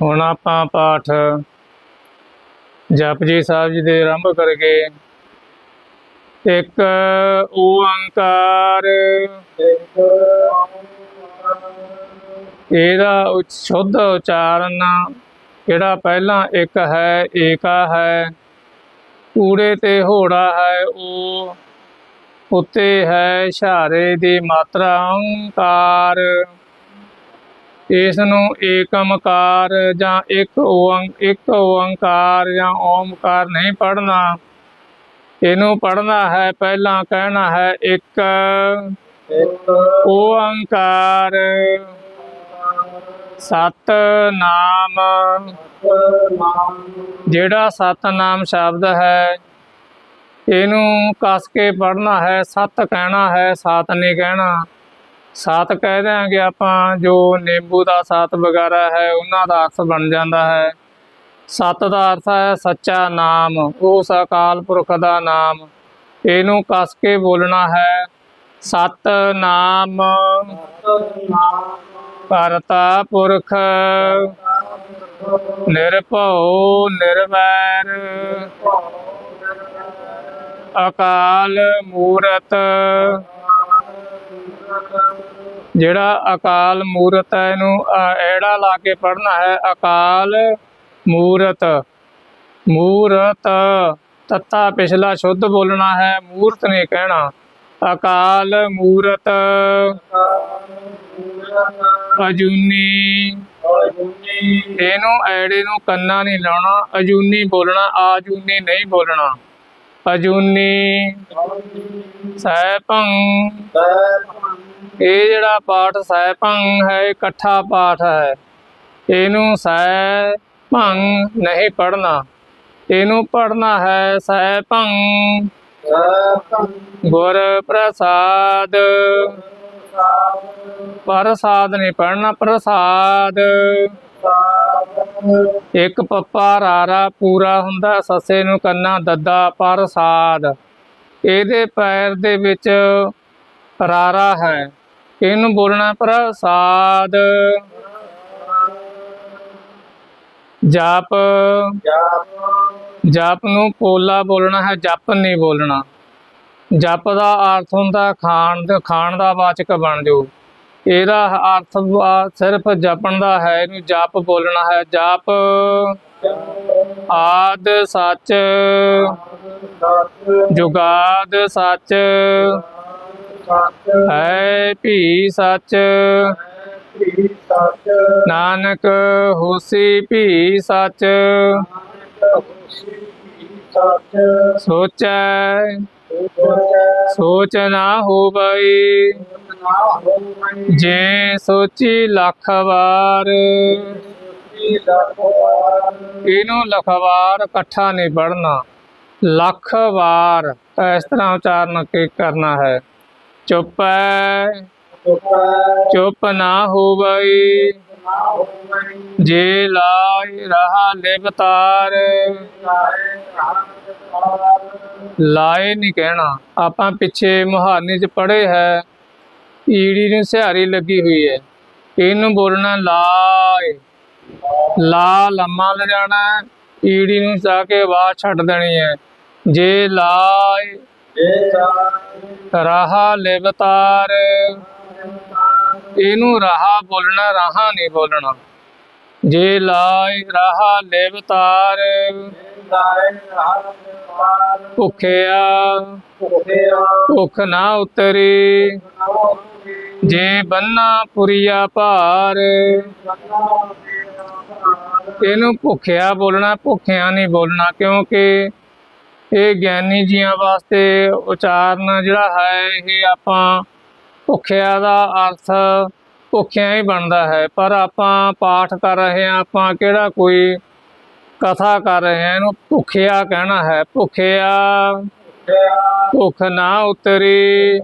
ਹੁਣ ਆਪਾਂ ਪਾਠ ਜਪਜੀ ਸਾਹਿਬ ਜੀ ਦੇ ਆਰੰਭ ਕਰਕੇ ਇੱਕ ਓੰਕਾਰ। ਇਹਦਾ ਉਚ- ਸ਼ੁੱਧ ਉਚਾਰਨ ਜਿਹੜਾ ਪਹਿਲਾਂ ਇੱਕ ਹੈ, ਏਕਾ ਹੈ, ਕੂੜੇ ਤੇ ਹੋੜਾ ਹੈ, ਉਹ ਉੱਤੇ ਹੈ ਇਸ਼ਾਰੇ ਦੀ ਮਾਤਰਾ ਓੰਕਾਰ। ਇਸ ਨੂੰ ਏਕਮਕਾਰ ਜਾਂ ਇੱਕ ਓੰਕ ਇੱਕ ਓੰਕਾਰ ਜਾਂ ਓਮਕਾਰ ਨਹੀਂ ਪੜਨਾ ਇਹਨੂੰ ਪੜਨਾ ਹੈ, ਪਹਿਲਾਂ ਕਹਿਣਾ ਹੈ ਇੱਕ ਓੰਕਾਰ। ਸਤ ਨਾਮ ਜਿਹੜਾ ਸਤਨਾਮ ਸ਼ਬਦ ਹੈ, ਇਹਨੂੰ ਕਸ ਕੇ ਪੜਨਾ ਹੈ, ਸਤ ਕਹਿਣਾ ਹੈ, ਸਤ ਨਹੀਂ ਕਹਿਣਾ। ਸਤ ਕਹਿ ਦਿਆਂਗੇ ਆਪਾਂ, ਜੋ ਨਿੰਬੂ ਦਾ ਸਤ ਵਗੈਰਾ ਹੈ, ਉਹਨਾਂ ਦਾ ਅਰਥ ਬਣ ਜਾਂਦਾ ਹੈ। ਸਤ ਦਾ ਅਰਥ ਹੈ ਸੱਚਾ ਨਾਮ, ਉਸ ਅਕਾਲ ਪੁਰਖ ਦਾ ਨਾਮ। ਇਹਨੂੰ ਕਸ ਕੇ ਬੋਲਣਾ ਹੈ, ਸਤ ਨਾਮ। ਕਰਤਾ ਪੁਰਖ, ਨਿਰਭਉ, ਨਿਰਵੈਰ। ਅਕਾਲ ਮੂਰਤ ਜਿਹੜਾ ਅਕਾਲ ਮੂਰਤ ਹੈ ਇਹਨੂੰ ਐੜਾ ਲਾ ਕੇ ਪੜ੍ਹਨਾ ਹੈ, ਅਕਾਲ ਮੂਰਤ। ਮੂਰਤ, ਤੱਤਾ ਪਿਛਲਾ ਸ਼ੁੱਧ ਬੋਲਣਾ ਹੈ, ਮੂਰਤ ਨੇ ਕਹਿਣਾ। ਅਕਾਲ ਮੂਰਤ, ਅਜੂਨੀ। ਇਹਨੂੰ, ਐੜੇ ਨੂੰ ਕੰਨਾ ਨਹੀਂ ਲਾਉਣਾ, ਅਜੂਨੀ ਬੋਲਣਾ, ਆਜੂਨੀ ਨਹੀਂ ਬੋਲਣਾ। ਅਜੂਨੀ। ਸੈਭੰ ਇਹ ਜਿਹੜਾ ਪਾਠ ਸੈਭੰ ਹੈ ਇਕੱਠਾ ਪਾਠ ਹੈ। ਇਹਨੂੰ ਸੈ ਭੰਗ ਨਹੀਂ ਪੜਨਾ ਇਹਨੂੰ ਪੜਨਾ ਹੈ ਸੈਭੰ ਗੁਰ ਪ੍ਰਸਾਦ। ਪ੍ਰਸਾਦ ਨਹੀਂ ਪੜਨਾ ਪ੍ਰਸਾਦ। ਇੱਕ ਪੱਪਾ ਰਾਰਾ ਪੂਰਾ ਹੁੰਦਾ, ਸੱਸੇ ਨੂੰ ਕੰਨਾ ਦੱਦਾ ਪ੍ਰਸਾਦ। ਇਹਦੇ ਪੈਰ ਦੇ ਵਿੱਚ ਰਾਰਾ ਹੈ। ਇਹਨੂੰ ਬੋਲਣਾ ਪ੍ਰਸਾਦ ਜਪ। ਜਪ ਨੂੰ ਪੋਲਾ ਬੋਲਣਾ ਹੈ, ਜਪ ਨਹੀਂ ਬੋਲਣਾ। ਜਪ ਦਾ ਅਰਥ ਹੁੰਦਾ ਖਾਣ ਦੇ ਖਾਣ ਦਾ ਵਾਚਕ ਬਣ ਜਾਓ। ਇਹਦਾ ਅਰਥ ਸਿਰਫ ਜਪਣ ਦਾ ਹੈ, ਇਹਨੂੰ ਜਪ ਬੋਲਣਾ ਹੈ। ਜਪ। ਆਦ ਸੱਚ। ਜੁਗਾਦ ਸੱਚ। ਹੈ ਭੀ ਸੱਚ? ਨਾਨਕ ਹੋਸੀ ਭੀ ਸੱਚ। ਸੋਚੈ, ਸੋਚ ਨਾ ਹੋਵਈ। ਜੇ ਸੋਚੀ ਲੱਖ ਵਾਰ ਇਹਨੂੰ ਲਖਵਾਰ ਇਕੱਠਾ ਨਹੀਂ ਪੜਨਾ ਲੱਖ ਵਾਰ। ਇਸ ਤਰ੍ਹਾਂ ਉਚਾਰਨ ਕਰਨਾ ਹੈ? ਚੁੱਪ ਚੁੱਪ ਨਾ ਹੋਵਈ। ਜੇ ਲਾਇ ਰਹਾ ਲਿਵਤਾਰ ਲਾਏ ਨਹੀਂ ਕਹਿਣਾ। ਆਪਾਂ ਪਿੱਛੇ ਮੁਹਾਰਨੀ ਚ ਪੜ੍ਹੇ ਹੈ। ਈੜੀ ਨੂੰ ਸਿਹਾਰੀ ਲੱਗੀ ਹੋਈ ਹੈ। ਇਹਨੂੰ ਬੋਲਣਾ ਲਾਏ ਲਾ ਲੰਮਾ ਲੈ ਜਾਣਾ ਹੈ, ਈੜੀ ਨੂੰ ਜਾ ਕੇ ਆਵਾਜ਼ ਛੱਡ ਦੇਣੀ ਹੈ। ਜੇ ਲਾਏ ਰਹਾ ਲਿਵਤਾਰ। ਇਹਨੂੰ ਰਹਾ ਬੋਲਣਾ, ਰਹਾ ਨਹੀਂ ਬੋਲਣਾ। ਜੇ ਲਾਇ ਰਹਾ ਲਿਵਤਾਰ, ਭੁੱਖਿਆ ਭੁੱਖ ਨਾ ਉਤਰੀ। ਜੇ ਬੰਨਾ ਪੁਰੀਆ ਭਾਰ, ਇਹਨੂੰ ਭੁੱਖਿਆ ਬੋਲਣਾ, ਭੁੱਖਿਆ ਨਹੀਂ ਬੋਲਣਾ, ਕਿਉਂਕਿ ਇਹ ਗਿਆਨੀ ਜੀਆਂ ਵਾਸਤੇ ਉਚਾਰਨ ਜਿਹੜਾ ਹੈ, ਇਹ ਆਪਾਂ ਭੁੱਖਿਆ ਦਾ ਅਰਥ ਭੁੱਖਿਆ ਹੀ ਬਣਦਾ ਹੈ। ਪਰ ਆਪਾਂ ਪਾਠ ਕਰ ਰਹੇ ਹਾਂ, ਆਪਾਂ ਕਿਹੜਾ ਕੋਈ ਕਥਾ ਕਰ ਰਹੇ ਹਾਂ, ਇਹਨੂੰ ਭੁੱਖਿਆ ਕਹਿਣਾ ਹੈ। ਭੁੱਖਿਆ, ਭੁੱਖ ਨਾ ਉਤਰੀ,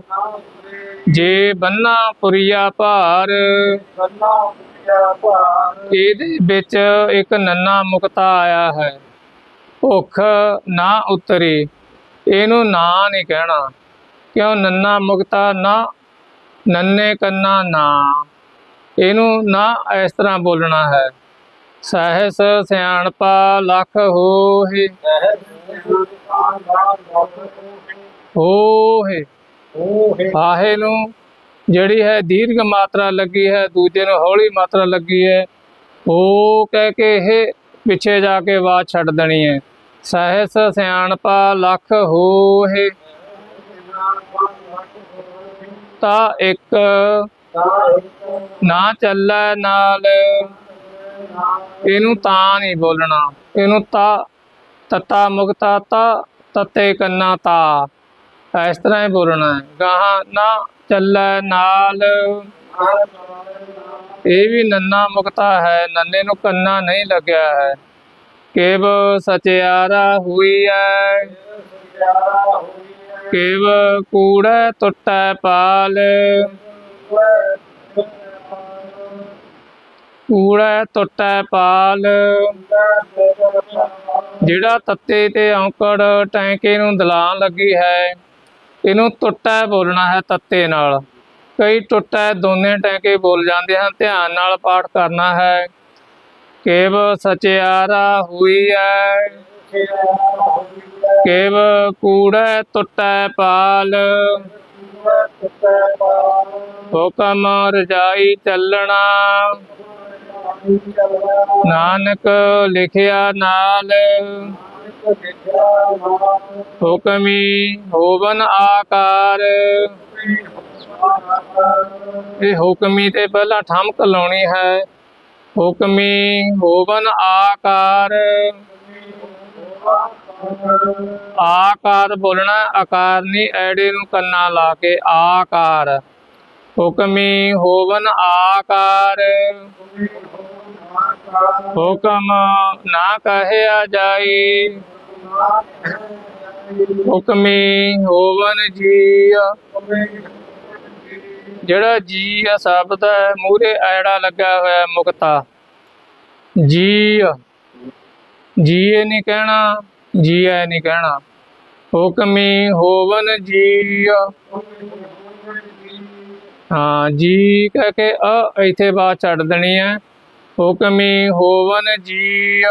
ਜੇ ਬੰਨਾ ਪੁਰੀਆ ਭਾਰ, ਇਹਦੇ ਵਿੱਚ ਇੱਕ ਨੰਨਾ ਮੁਕਤਾ ਆਇਆ ਹੈ। ਭੁੱਖ ਨਾ ਉਤਰੀ, ਇਹਨੂੰ ਨਾ ਨਹੀਂ ਕਹਿਣਾ। ਕਿਉਂ ਨੰਨਾ ਮੁਕਤਾ ਨਾ, ਨੰਨੇ ਕੰਨਾ ਨਾ। ਇਹਨੂੰ ਨਾ ਇਸ ਤਰ੍ਹਾਂ ਬੋਲਣਾ ਹੈ। ਸਹਿਸ ਸਿਆਣਪਾ ਲਖ ਹੋਏ। ਹੋਏ। ਆਹੇ ਨੂੰ ਜਿਹੜੀ ਹੈ ਦੀਰਘ ਮਾਤਰਾ ਲੱਗੀ ਹੈ, ਦੂਜੇ ਨੂੰ ਹੌਲੀ ਮਾਤਰਾ ਲੱਗੀ ਹੈ, ਉਹ ਕਹਿ ਕੇ ਇਹ ਪਿੱਛੇ ਜਾ ਕੇ ਆਵਾਜ਼ ਛੱਡ ਦੇਣੀ ਹੈ ਸਹਿਸ ਸਿਆਣਪਾ ਲਖ ਹੋਏ। ਤਾਂ ਇੱਕ ਨਾ ਚੱਲੈ ਨਾਲ। ਇਹਨੂੰ ਤਾਂ ਨਹੀਂ ਬੋਲਣਾ। ਇਹਨੂੰ ਤਾ, ਤਤਾ ਮੁਕਤਾ ਤਾ, ਤਤੇ ਕੰਨਾ ਤਾ। ਇਸ ਤਰ੍ਹਾਂ ਹੀ ਬੋਲਣਾ। ਹੈ ਗਾਹਾਂ ਨਾ ਚੱਲੈ ਨਾਲ। ਇਹ ਵੀ ਨੰਨਾ ਮੁਕਤਾ ਹੈ, ਨੰਨੇ ਨੂੰ ਕੰਨਾ ਨਹੀਂ ਲੱਗਿਆ ਹੈ। ਕੇਵ ਸਚਿਆਰਾ ਹੋਈ ਹੈ ਕੇਵ ਕੂੜੈ ਟੁੱਟੈ ਪਾਲ। ਕੂੜੈ ਟੁੱਟੈ ਪਾਲ। ਜਿਹੜਾ ਤੱਤੇ ਤੇ ਔਂਕੜ ਟੈਂਕੇ ਨੂੰ ਦਲਾਂ ਲੱਗੀ ਹੈ, ਇਹਨੂੰ ਟੁੱਟੈ ਬੋਲਣਾ ਹੈ ਤੱਤੇ ਨਾਲ। ਕਈ ਟੁੱਟੈ ਦੋਨੇ ਟੈਂਕੇ ਬੋਲ ਜਾਂਦੇ ਹਨ, ਧਿਆਨ ਨਾਲ ਪਾਠ ਕਰਨਾ ਹੈ। ਕੇਵ ਸਚਿਆਰਾ ਹੋਈ ਹੈ ਕੇਵ ਕੂੜੈ ਟੁੱਟੈ ਪਾਲ। ਹੁਕਮ ਰਜਾਈ ਚੱਲਣਾ, ਨਾਨਕ ਲਿਖਿਆ ਨਾਲ। ਹੁਕਮੀ ਹੋਵਨ ਆਕਾਰ। ਇਹ ਹੁਕਮੀ ਤੇ ਪਹਿਲਾਂ ਠਮਕ ਲਾਉਣੀ ਹੈ। ਹੁਕਮੀ ਹੋਵਨ ਆਕਾਰ। ਆਕਾਰ ਬੋਲਣਾ ਆਕਾਰ ਨਹੀਂ, ਐੜੇ ਨੂੰ ਕੰਨਾ ਲਾ ਕੇ ਆਕਾਰ। ਹੁਕਮੀ ਹੋਵਨ ਆਕਾਰ। ਹੁਕਮ ਨਾ ਕਹਿਆ ਜਾਈ। ਹੁਕਮੀ ਹੋਵਨ ਜੀ ਜਿਹੜਾ ਜੀ ਆ ਸ਼ਬਦ ਹੈ ਮੂਰੇ ਐੜਾ ਲੱਗਾ ਹੋਇਆ ਮੁਕਤਾ। ਜੀ ਜੀਏ ਨਹੀਂ ਕਹਿਣਾ ਜੀਐ ਨਹੀਂ ਕਹਿਣਾ। ਹੁਕਮੀ ਹੋਵਨ ਜੀ ਹਾਂ, ਜੀ ਕਹਿ ਕੇ ਅ ਇੱਥੇ ਬਾਤ ਛੱਡ ਦੇਣੀ ਹੈ। ਹੁਕਮੀ ਹੋਵਨ ਜੀ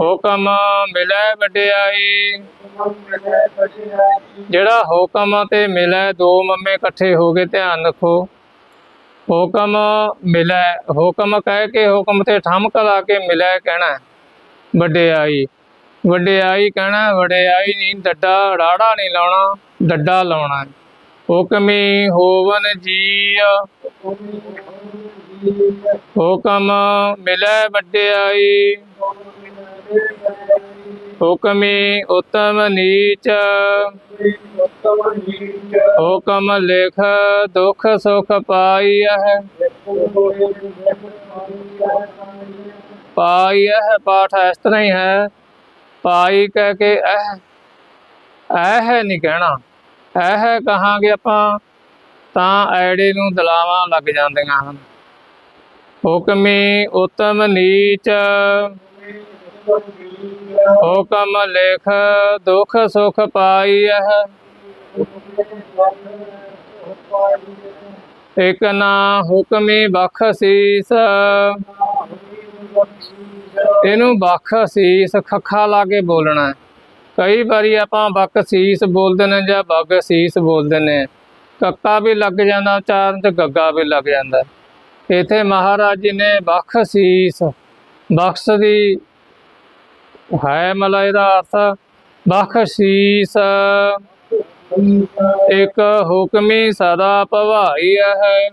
ਹੁਕਮ ਮਿਲੈ ਵਡਿਆਈ ਜਿਹੜਾ ਹੁਕਮ ਤੇ ਮਿਲੈ, ਦੋ ਮੰਮੇ ਇਕੱਠੇ ਹੋ ਗਏ ਧਿਆਨ ਰੱਖੋ ਹੁਕਮ ਮਿਲੈ, ਹੁਕਮ ਕਹਿ ਕੇ ਹੁਕਮ ਤੇ ਠਮਕ ਲਾ ਕੇ ਮਿਲੈ ਕਹਿਣਾ ਹੈ। ਵਡਿਆਈ ਵਡਿਆਈ ਕਹਿਣਾ ਵਡਿਆਈ ਨਹੀਂ, ਡੱਡਾ ਰਾੜਾ ਨਹੀਂ ਲਾਉਣਾ, ਡੱਡਾ ਲਾਉਣਾ ਹੈ। ਹੁਕਮੀ ਹੋਵਨ ਜੀ ਹੁਕਮ ਮਿਲੈ ਵਡਿਆਈ ਹੁਕਮੀ ਉਤਮ ਨੀਚ। ਹੁਕਮ ਲਿਖ, ਦੁਖ ਸੁਖ ਪਾਈਐ ਪਾਈਐ ਪਾਠ ਇਸ ਤਰ੍ਹਾਂ ਹੀ ਹੈ, ਪਾਈ ਕਹਿ ਕੇ ਇਹ ਇਹ ਨਹੀਂ ਕਹਿਣਾ। ਇਹ ਕਹਾਂਗੇ ਆਪਾਂ, ਤਾਂ ਐੜੇ ਨੂੰ ਦਲਾਵਾਂ ਲੱਗ ਜਾਂਦੀਆਂ ਹਨ। ਹੁਕਮੀ ਉਤਮ ਨੀਚ। ਹੁਕਮ ਲਿਖ, ਦੁਖ ਸੁਖ ਪਾਈਐ ਇਕ ਨਾ ਹੁਕਮੀ ਬਖਸ਼ੀਸ ਇਹਨੂੰ ਬਖਸ਼ੀਸ ਖੱਖਾ ਲਾ ਕੇ ਬੋਲਣਾ। ਕਈ ਵਾਰੀ ਆਪਾਂ ਬਖਸ਼ੀਸ ਬੋਲਦੇ ਨੇ ਜਾਂ ਬਖਸ਼ੀਸ ਬੋਲਦੇ ਨੇ। ਕੱਕਾ ਵੀ ਲੱਗ ਜਾਂਦਾ ਉਚਾਰਨ ਚ ਗੱਗਾ ਵੀ ਲੱਗ ਜਾਂਦਾ। ਇਥੇ ਮਹਾਰਾਜ ਜੀ ਨੇ ਬਖਸ਼ੀਸ ਬਖਸ਼ ਦੀ ਹੈ ਮਲਾ ਇਹਦਾ ਅਰਥ ਬਖਸ਼ੀਸ ਇੱਕ ਹੁਕਮੀ ਸਦਾ ਭਵਾਈ ਹੈ।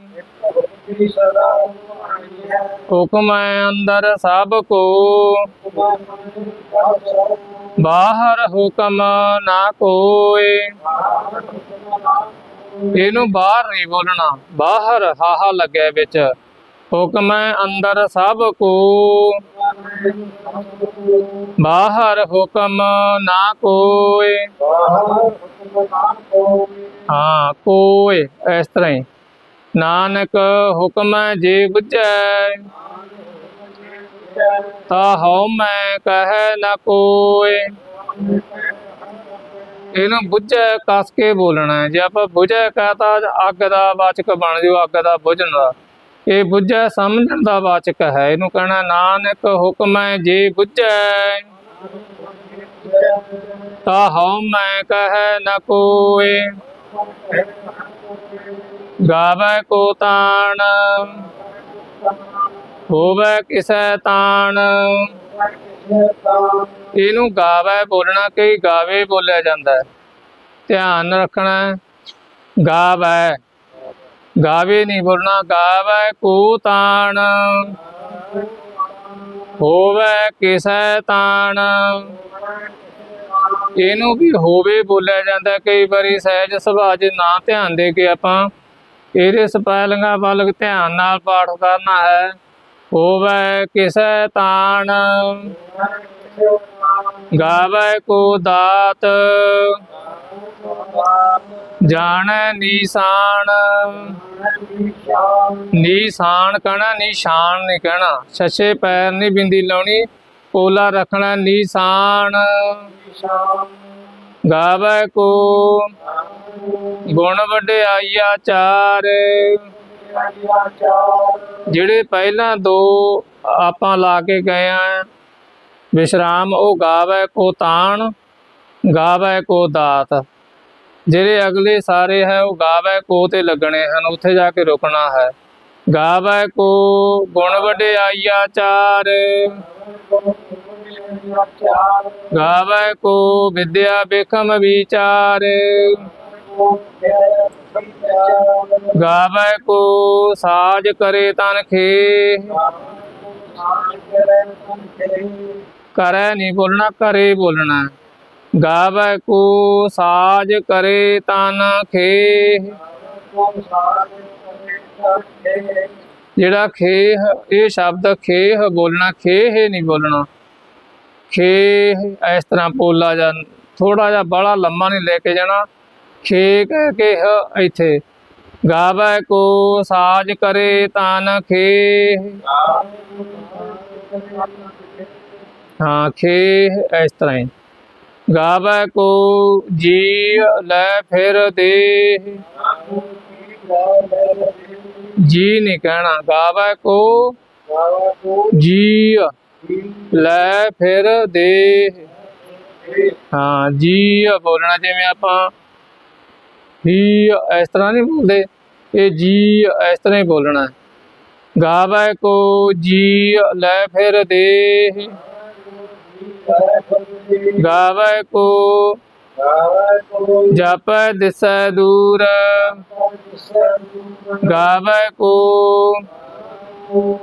ਹੁਕਮ ਹੈ ਅੰਦਰ ਸਭ ਕੋ। ਬਾਹਰ ਹੁਕਮ ਨਾ ਕੋਏ। ਇਹਨੂੰ ਬਾਹਰ ਨਹੀਂ ਬੋਲਣਾ, ਬਾਹਰ ਹਾਹਾ ਲੱਗਿਆ ਵਿੱਚ। ਹੁਕਮ ਅੰਦਰ ਸਭ ਕੋ। ਬਾਹਰ ਹੁਕਮ ਨਾ ਕੋਏ। ਹਾਂ, ਕੋਏ, ਇਸ ਤਰ੍ਹਾਂ ਹੀ। ਨਾਨਕ ਹੁਕਮ ਜੇ ਬੁਝੈ, ਤਾ ਹਉ ਮੈਂ ਕਹੈ ਨ ਕੋਏ। ਇਹਨੂੰ ਬੁਝੈ ਕਸ ਕੇ ਬੋਲਣਾ ਜੇ ਆਪਾਂ ਬੁਝੈ ਕਹਤਾ, ਅੱਗ ਦਾ ਵਾਚਕ ਬਣ ਜਾਓ ਅੱਗ ਦਾ ਬੁਝਣ ਦਾ। ਇਹ ਬੁੱਝੈ ਸਮਝਣ ਦਾ ਵਾਚਕ ਹੈ। ਇਹਨੂੰ ਕਹਿਣਾ, ਨਾਨਕ ਹੁਕਮੈ ਜੇ ਬੁੱਝੈ, ਤਾ ਹਉ ਮੈਂ ਕਹੈ ਨ ਕੋਏ ਗਾਵੈ ਕੋ ਤਾਣ, ਹੋਵੈ ਕਿਸੈ ਤਾਣ। ਇਹਨੂੰ ਗਾਵੈ ਬੋਲਣਾ ਕਈ ਗਾਵੇ ਬੋਲਿਆ ਜਾਂਦਾ ਹੈ। ਧਿਆਨ ਰੱਖਣਾ ਹੈ। ਗਾਵੈ। ਗਾਵੇ ਨਹੀਂ ਬੋਲਣਾ ਗਾਵੈ ਕੋ ਤਾਣ ਹੋਵੈ ਕਿਸੈ ਤਾਣ। ਇਹਨੂੰ ਵੀ ਹੋਵੇ ਬੋਲਿਆ ਜਾਂਦਾ, ਕਈ ਵਾਰੀ ਸਹਿਜ ਸੁਭਾਅ 'ਚ ਨਾ ਧਿਆਨ ਦੇ ਕੇ ਆਪਾਂ ਇਹਦੇ ਸਪੈਲਿੰਗਾਂ ਵੱਲ ਧਿਆਨ ਨਾਲ ਪਾਠ ਕਰਨਾ ਹੈ। ਹੋਵੇ ਕਿਸੈ ਤਾਣ। ਗਾਵੈ ਕੋ ਦਾਤ। ਜਾਣ ਨਿਸ਼ਾਨ। ਨਿਸ਼ਾਨ ਕਹਿਣਾ, ਨਿਸ਼ਾਨ ਨਹੀਂ ਕਹਿਣਾ। ਛੱਛੇ ਪੈਰ ਨਹੀਂ ਬਿੰਦੀ ਲਾਉਣੀ, ਪੋਲਾ ਰੱਖਣਾ ਨੀਸਾਨ। ਗਾਵੈ ਕੋ ਗੁਣ ਵਡਿਆਈਆ ਚਾਰ। ਜਿਹੜੇ ਪਹਿਲਾਂ ਦੋ ਆਪਾਂ ਲਾ ਕੇ ਗਏ ਆ, ਵਿਸ਼ਰਾਮ ਉਹ ਗਾਵੈ ਕੋ ਤਾਣ, ਗਾਵੈ ਕੋ ਦਾਤ। ਜਿਹੜੇ ਅਗਲੇ ਸਾਰੇ ਹੈ, ਉਹ ਗਾਵੈ ਕੋ ਤੇ ਲੱਗਣੇ ਹਨ, ਉੱਥੇ ਜਾ ਕੇ ਰੁਕਣਾ ਹੈ। ਗਾਵੈ ਕੋ ਗੁਣ ਵਡਿਆਈਆ ਚਾਰ। ਗਾਵੈ ਕੋ ਵਿਦਿਆ ਬੇਖਮ ਵਿਚਾਰ। ਗਾਵੈ ਕੋ ਸਾਜ ਕਰੇ ਤਨ ਖੇ। ਕਰੈ ਨਹੀਂ ਬੋਲਣਾ, ਕਰੇ ਬੋਲਣਾ। ਗਾਵੈ ਕੋ ਸਾਜ ਕਰੇ ਤਨ ਖੇ ਜਿਹੜਾ ਖੇਹ ਇਹ ਸ਼ਬਦ ਖੇਹ ਬੋਲਣਾ ਖੇਹ ਨਹੀਂ ਬੋਲਣਾ ਖੇਹ ਇਸ ਤਰ੍ਹਾਂ ਬੋਲਾ ਜਾਂ ਥੋੜਾ ਜਿਹਾ ਬੜਾ ਲੰਮਾ ਨਹੀਂ ਲੈ ਕੇ ਜਾਣਾ ਖੇ ਕਹਿ ਕੇ ਹ ਇੱਥੇ ਗਾਵੈ ਕੋ ਸਾਜ ਕਰੇ ਤਨ ਖੇ ਹਾਂ ਖੇ ਇਸ ਤਰ੍ਹਾਂ ਹੀ ਗਾਵੈ ਕੋ ਜੀ ਲੈ ਫਿਰ ਦੇ ਜੀ ਨਹੀਂ ਕਹਿਣਾ, ਗਾਵੈ ਕੋ ਜੀ ਲੈ ਫਿਰ ਦੇ ਹਾਂ ਜੀ ਬੋਲਣਾ ਜਿਵੇਂ ਆਪਾਂ ਹੀ ਇਸ ਤਰ੍ਹਾਂ ਨਹੀਂ ਬੋਲਦੇ, ਇਹ ਜੀ ਇਸ ਤਰ੍ਹਾਂ ਹੀ ਬੋਲਣਾ। ਹੈ। ਗਾਵੈ ਕੋ ਜੀ ਲੈ ਫਿਰ ਦੇ ਗਾਵੈ ਕੋ ਜਪੈ ਦਿਸੈ ਦੂਰ। ਗਾਵੈ ਕੋ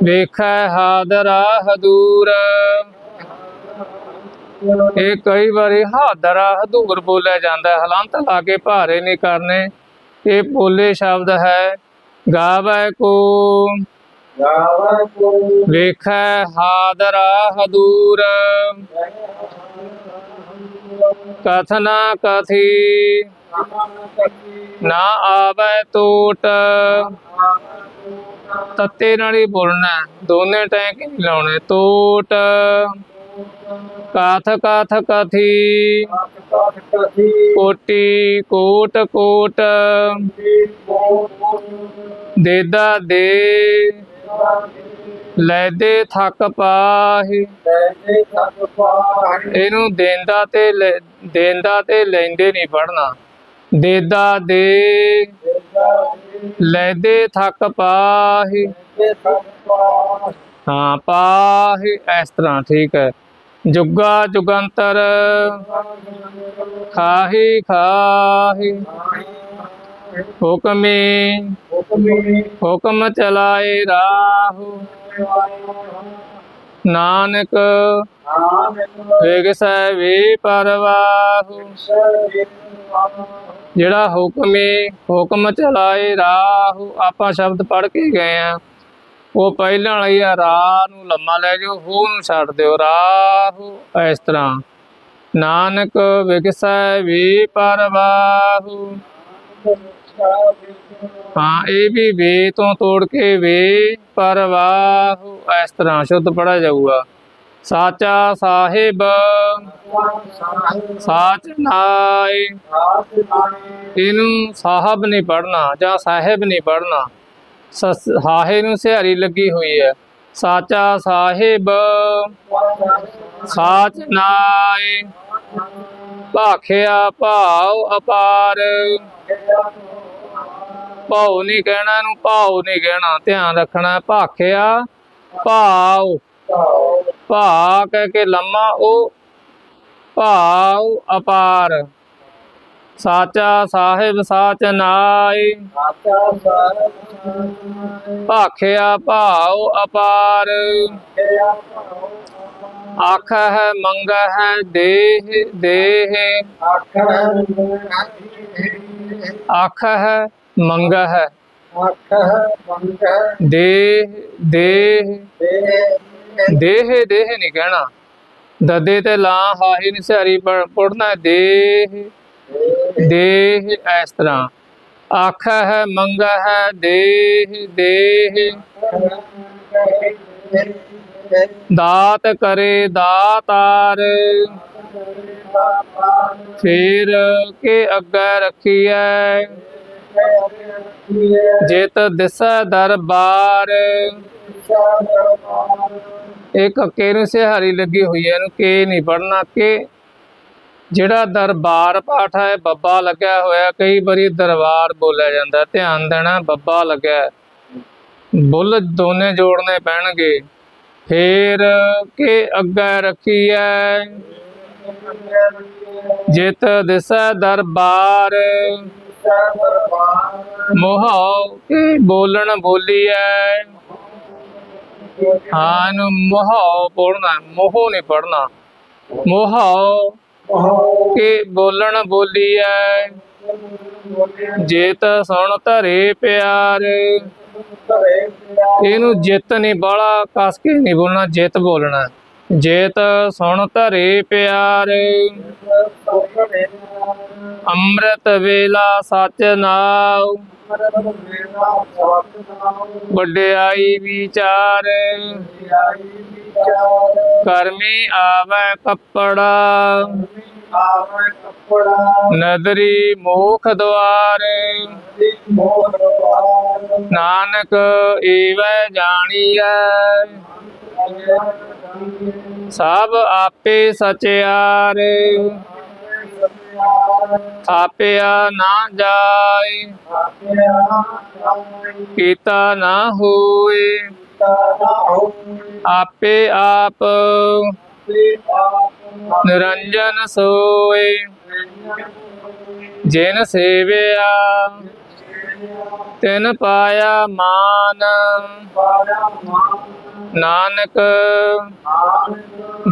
ਵੇਖੈ ਹਾਦਰਾ ਹਦੂਰ। ਇਹ ਕਈ ਵਾਰੀ ਹਾਦਰਾ ਹਦੂਰ ਬੋਲਿਆ ਜਾਂਦਾ ਹੈ। ਹਲੰਤ ਲਾ ਕੇ ਭਾਰੇ ਨਹੀਂ ਕਰਨੇ। ਇਹ ਬੋਲੇ ਸ਼ਬਦ ਹੈ। ਗਾਵੈ ਕੋ ਵੇਖੈ ਹਾਦਰਾ ਹਦੂਰ। ਕਥਨਾ ਕਥੀ, ਨਾ ਆਵੈ ਟੋਟ ਤੱਤੇ ਨਾਲ ਹੀ ਬੋਲਣਾ ਹੈ। ਦੋਨੇ ਟੈਂਕ ਨਹੀਂ ਲਾਉਣੇ ਟੋਟ ਕਾਥ ਕਾਥ ਕਥੀ, ਕੋਟੀ ਕੋਟ ਕੋਟ। ਦੇਦਾ ਦੇ। ਲੈਦੇ ਥੱਕ ਪਾਹੀ। ਇਹਨੂੰ ਦੇਂਦਾ ਤੇ ਦੇਂਦਾ ਤੇ ਲੈਂਦੇ ਨਹੀਂ ਪੜਨਾ ਦੇਦਾ ਦੇ ਲੈਦੇ ਥੱਕ ਪਾਹੀ। ਹਾਂ, ਪਾਹੀ, ਇਸ ਤਰ੍ਹਾਂ ਠੀਕ ਹੈ। ਜੁਗਾ ਜੁਗੰਤਰ, ਖਾਹੀ ਖਾਹੀ। ਹੁਕਮੇ ਹੁਕਮ ਚਲਾਏ ਰਾਹੂ। ਨਾਨਕ ਵੇਗਸੈ ਵੇ ਪਰਵਾਹੂ। ਜਿਹੜਾ ਹੁਕਮੇ ਹੁਕਮ ਚਲਾਏ ਰਾਹੂ, ਆਪਾਂ ਸ਼ਬਦ ਪੜ ਕੇ ਗਏ ਆ। ਉਹ ਪਹਿਲਾਂ ਵਾਲੀ ਆ, ਰਾਹ ਨੂੰ ਲੰਮਾ ਲੈ ਜਾਓ, ਹੋ ਨੂੰ ਛੱਡ ਦਿਓ, ਰਾਹੂ। ਇਸ ਤਰ੍ਹਾਂ ਨਾਨਕ ਵਿਗਸੈ ਵੀ ਪਰਵਾਹੂ। ਹਾਂ, ਇਹ ਵੀ ਵੇ ਤੋਂ ਤੋੜ ਕੇ ਵੇ ਪਰਵਾਹੂ ਇਸ ਤਰ੍ਹਾਂ ਸ਼ੁੱਧ ਪੜਾ ਜਾਊਗਾ। ਸਾਚਾ ਸਾਹਿਬ, ਸਾਚ ਨਾਈ ਇਹਨੂੰ ਸਾਹਿਬ ਨਹੀਂ ਪੜਨਾ ਜਾਂ ਸਾਹਿਬ ਨਹੀਂ ਪੜਨਾ ਸਸ, ਹਾਹੇ ਨੂੰ ਸਿਹਾਰੀ ਲੱਗੀ ਹੋਈ ਹੈ। ਸਾਚਾ ਸਾਹਿਬ, ਸਾਚ ਨਾਏ ਭਾਖਿਆ ਭਾਉ ਅਪਾਰ। ਭਾਉ ਨਹੀਂ ਕਹਿਣਾ, ਇਹਨੂੰ ਭਾਉ ਨਹੀਂ ਕਹਿਣਾ। ਧਿਆਨ ਰੱਖਣਾ, ਭਾਖਿਆ, ਭਾਉ। ਭਾ ਕਹਿ ਕੇ ਲੰਮਾ ਉਹ ਭਾਉ ਅਪਾਰ। ਸਾਚਾ ਸਾਹਿਬ ਸਾਚ ਨਾਏ। ਭਾਖਿਆ ਭਾਉ ਅਪਾਰ। ਆਖ ਹੈ ਮੰਗ ਹੈ ਦੇਹ ਦੇਹ। ਆਖ ਹੈ ਮੰਗਾ ਹੈ। ਦੇਹ ਦੇਹ ਦੇਹ ਦੇਹ ਨਹੀਂ ਕਹਿਣਾ। ਦਦੇ ਤੇ ਲਾ ਹਾਹੀ ਨਹੀਂ ਸਿਹਾਰੀ ਪੜਨਾ ਦੇਹ। ਦੇਹ ਇਸ ਤਰ੍ਹਾਂ। ਆਖ ਹੈ, ਮੰਗ ਹੈ, ਦੇਹ ਦੇਹ। ਦਾਤ ਕਰੇ ਦਾਤਾਰ ਫੇਰ ਕੇ ਅੱਗੇ ਰੱਖੀਐ। ਜਿਤ ਦਿਸੈ ਦਰਬਾਰ। ਇਹ ਕੱਕੇ ਨੂੰ ਸਿਹਾਰੀ ਲੱਗੀ ਹੋਈ ਹੈ, ਇਹਨੂੰ ਕੇ ਨਹੀਂ ਪੜਨਾ ਕਿ ਜਿਹੜਾ ਦਰਬਾਰ ਪਾਠ ਹੈ, ਬੱਬਾ ਲੱਗਿਆ ਹੋਇਆ। ਕਈ ਵਾਰੀ ਦਰਬਾਰ ਬੋਲਿਆ ਜਾਂਦਾ। ਧਿਆਨ ਦੇਣਾ, ਬੱਬਾ ਲੱਗਿਆ ਹੈ। ਬੁੱਲ ਦੋਨੇ ਜੋੜਨੇ ਪੈਣਗੇ। ਫੇਰ ਕੇ ਅੱਗੇ ਰੱਖੀ ਹੈ ਜਿਤ ਦਿਸੈ ਦਰਬਾਰ। ਮੋਹ ਕੇ ਬੋਲਣ ਐ ਹਾਂ ਨੂੰ ਮੋਹ ਪੜਨਾ ਮੋਹ ਨਹੀਂ ਪੜਨਾ ਮੋਹ ਕੇ ਬੋਲਣ ਬੋਲੀ ਬੋਲੀਐ। ਜੇਤ ਸੁਣ ਧਰੇ ਪਿਆਰ। ਇਹਨੂੰ ਜਿੱਤ ਨਹੀਂ ਬਾਲਾ, ਕਸ ਕੇ ਨਹੀਂ ਬੋਲਣਾ, ਜਿੱਤ ਬੋਲਣਾ। ਜੇਤ ਸੁਣ ਧਰੇ ਪਿਆਰ। ਅੰਮ੍ਰਿਤ ਵੇਲਾ ਸਚ ਨਾਉ। ਵਡਿਆਈ ਵਿਚਾਰ। ਕਰਮੀ ਆਵੇ ਕੱਪੜਾ। ਨਦਰੀ ਮੋਖ ਦੁਆਰ। ਨਾਨਕ ਏਵੈ ਜਾਣੀਐ। ਸਭ ਆਪੇ ਸਚਿਆਰ ਥਾਪਿਆ ਨਾ ਜਾਏ। ਕੀਤਾ ਨਾ ਹੋਏ। ਆਪੇ ਆਪ ਨਿਰੰਜਨ ਸੋਏ। ਜਿਨ ਸੇਵਿਆ, ਤਿਨ ਪਾਇਆ ਮਾਨ। ਨਾਨਕ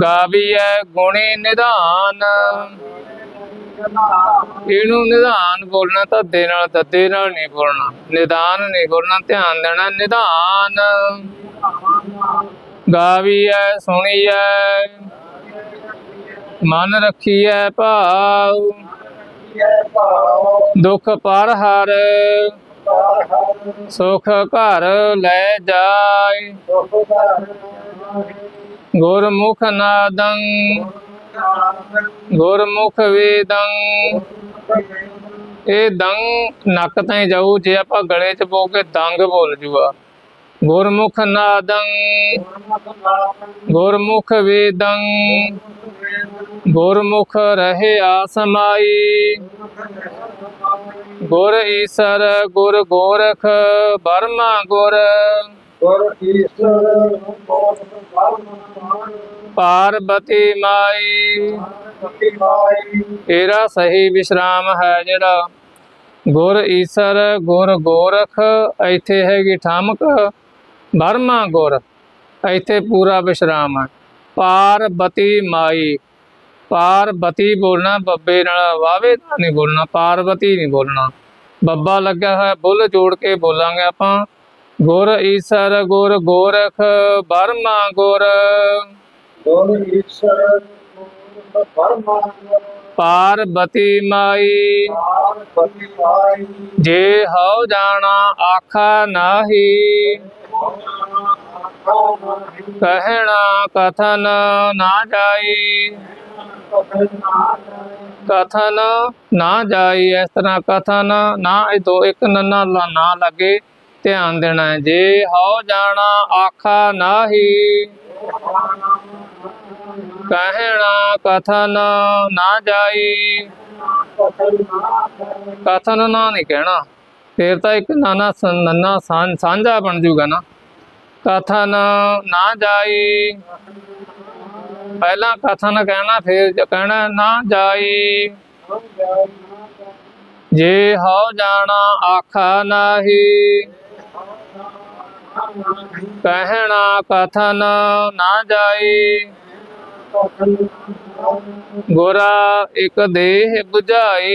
ਗਾਵੀਐ ਗੁਣੀ ਨਿਧਾਨ। ਇਹਨੂੰ ਨਿਧਾਨ ਬੋਲਣਾ ਤਾਂ ਦੇ ਨਾਲ ਦੱਦੇ ਨਾਲ ਨਹੀਂ ਬੋਲਣਾ। ਨਿਧਾਨ ਨਹੀਂ ਬੋਲਣਾ, ਧਿਆਨ ਦੇਣਾ ਨਿਧਾਨ। ਗਾਵੀਐ, ਸੁਣੀਐ, ਮਨ ਰੱਖੀਐ ਭਾਉ। ਦੁਖ ਪਰ ਹਰ ਸੁਖ ਘਰ ਲੈ ਜਾਏ। ਗੁਰਮੁਖ ਨਾਦੰ, ਗੁਰਮੁਖ ਵੇਦੰ। ਇਹ ਦੰਗ ਨੱਕ ਤਾਈਂ ਜਾਊ, ਜੇ ਆਪਾਂ ਗਲੇ 'ਚ ਪੋ ਕੇ ਦੰਗ ਬੋਲ ਜੂਗਾ ਗੁਰਮੁਖ ਨਾਦੰ, ਗੁਰਮੁਖ ਵੇਦੰ। ਗੁਰਮੁਖ ਰਹੇ ਆਸਮਾਈ। ਗੁਰ ਈਸਰ ਗੁਰ ਗੋਰਖ ਬਰਮਾ ਗੁਰ। ਪਾਰਬਤੀ ਮਾਈ। ਇਹਦਾ ਸਹੀ ਵਿਸ਼ਰਾਮ ਹੈ ਜਿਹੜਾ। ਗੁਰ ਈਸਰ ਗੁਰ ਗੋਰਖ ਇੱਥੇ ਹੈਗੀ ਠਮਕ ਬਰਮਾ ਗੁਰ। ਇੱਥੇ ਪੂਰਾ ਵਿਸ਼ਰਾਮ ਹੈ। ਪਾਰਬਤੀ ਮਾਈ। ਪਾਰਬਤੀ ਬੋਲਣਾ ਬੱਬੇ ਨਾਲ ਵਾਵੇ ਦਾ ਨਹੀਂ ਬੋਲਣਾ ਪਾਰਬਤੀ ਨਹੀਂ ਬੋਲਣਾ। ਬੱਬਾ ਲੱਗਿਆ ਹੋਇਆ ਬੁੱਲ ਜੋੜ ਕੇ ਬੋਲਾਂਗੇ ਆਪਾਂ। ਗੁਰ ਈਸਰ ਗੁਰ ਗੋਰਖ ਬਰਮਾ ਗੁਰ। ਪਾਰਬਤੀ ਮਾਈ। ਜੇ ਹਉ ਜਾਣਾ ਆਖਾ ਨਾਹੀ। ਕਹਿਣਾ ਕਥਨ ਨਾ ਜਾਈ। ਕਥਨ ਨਾ ਜਾਈ ਇਸ ਤਰ੍ਹਾਂ ਕਥਨ ਨਾ ਇਹ ਦੋ ਇੱਕ ਨੰਨਾ ਲਾ- ਨਾ ਲੱਗੇ ਧਿਆਨ ਦੇਣਾ ਹੈ। ਜੇ ਹਉ ਜਾਣਾ, ਆਖਾ ਨਾਹੀ। ਕਹਿਣਾ ਕਥਨ ਨਾ ਜਾਈ। ਕਥਨ ਨਾ ਨਹੀਂ ਕਹਿਣਾ। ਫੇਰ ਤਾਂ ਇੱਕ ਨਾਨਾ ਸ- ਨੰਨਾ ਸਾਂਝਾ ਬਣ ਜੂਗਾ ਨਾ। ਕਥਨ ਨਾ ਜਾਈ। ਪਹਿਲਾਂ ਕਥਨ ਕਹਿਣਾ, ਫਿਰ ਕਹਿਣਾ, ਨਾ ਜਾਈ। ਜੇ ਹਉ ਜਾਣਾ, ਆਖਾ ਨਾਹੀ। ਕਹਿਣਾ ਕਥਨ, ਨਾ ਜਾਈ। ਗੋਰਾ ਇੱਕ ਦੇਹ 부ਝਾਈ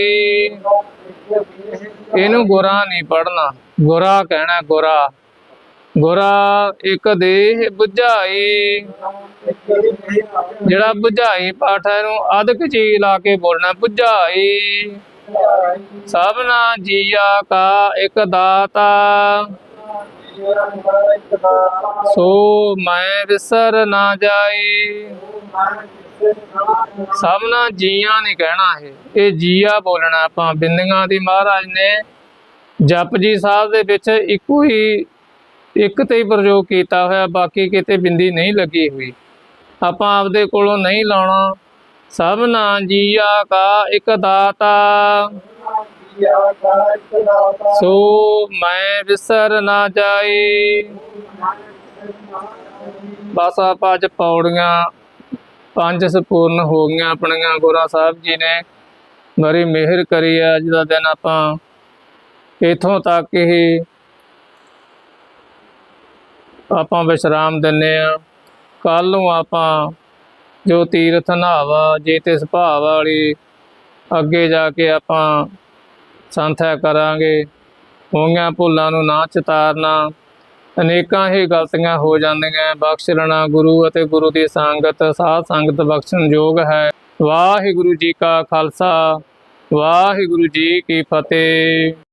ਇਹਨੂੰ ਗੋਰਾ ਨਹੀਂ ਪੜਨਾ ਗੋਰਾ ਕਹਿਣਾ ਗੋਰਾ। ਗੁਰਾ ਇੱਕ ਦੇਹ 부ਝਾਈ ਜਿਹੜਾ 부ਝਾਈ ਪਾਠ ਹੈ ਨੂੰ ਅਦਕ ਜੀ ਲਾ ਕੇ ਬੋਲਣਾ 부ਝਾਈ ਸਭਨਾ ਜੀਆ ਕਾ ਇੱਕ ਦਾਤਾ। ਸੋ ਮੈਂ ਵਿਸਰ ਨਾ ਜਾਏ ਸਭਨਾ ਜੀਆਂ ਨਹੀਂ ਕਹਿਣਾ ਇਹ ਇਹ ਜੀਆ ਬੋਲਣਾ ਆਪਾਂ ਬਿੰਦੀਆਂ ਦੀ ਮਹਾਰਾਜ ਨੇ। ਜਪਜੀ ਸਾਹਿਬ ਦੇ ਵਿੱਚ ਇੱਕੋ ਹੀ ਇੱਕ ਤੇ ਹੀ ਪ੍ਰਯੋਗ ਕੀਤਾ ਹੋਇਆ, ਬਾਕੀ ਕਿਤੇ ਬਿੰਦੀ ਨਹੀਂ ਲੱਗੀ ਹੋਈ। ਆਪਾਂ ਆਪਦੇ ਕੋਲੋਂ ਨਹੀਂ ਲਾਉਣਾ। ਸਭਨਾ ਜੀਆ ਕਾ ਇੱਕ ਦਾਤਾ। ਸੋ ਮੈਂ ਵਿਸਰ ਨਾ ਜਾਈ ਬਸ ਆਪਾਂ ਅੱਜ ਪੌੜੀਆਂ ਪੰਜ ਸੰਪੂਰਨ ਹੋ ਗਈਆਂ ਆਪਣੀਆਂ, ਗੋਰਾ ਸਾਹਿਬ ਜੀ ਨੇ। ਬੜੀ ਮਿਹਰ ਕਰੀ ਅੱਜ ਦਾ ਦਿਨ ਆਪਾਂ। ਇਥੋਂ ਤੱਕ ਹੀ ਆਪਾਂ ਵਿਸ਼ਰਾਮ ਦਿੰਨੇ ਆ ਕੱਲ ਨੂੰ ਆਪਾਂ ਜੋ ਤੀਰਥ ਨਹਾਵਾ, ਜੇ ਤੇ ਸੁਭਾਅ ਵਾਲੀ, ਅੱਗੇ ਜਾ ਕੇ ਆਪਾਂ ਸੰਥਿਆ ਕਰਾਂਗੇ। ਹੋਈਆਂ ਭੁੱਲਾਂ ਨੂੰ ਨਾ ਚਤਾਰਨਾ। ਅਨੇਕਾਂ ਹੀ ਗਲਤੀਆਂ ਹੋ ਜਾਂਦੀਆਂ। ਬਖਸ਼ ਲੈਣਾ ਗੁਰੂ ਅਤੇ ਗੁਰੂ ਦੀ ਸੰਗਤ। ਸਾਧ ਸੰਗਤ ਬਖਸ਼ਣ ਯੋਗ ਹੈ। ਵਾਹਿਗੁਰੂ ਜੀ ਕਾ ਖਾਲਸਾ। ਵਾਹਿਗੁਰੂ ਜੀ ਕੀ ਫਤਿਹ।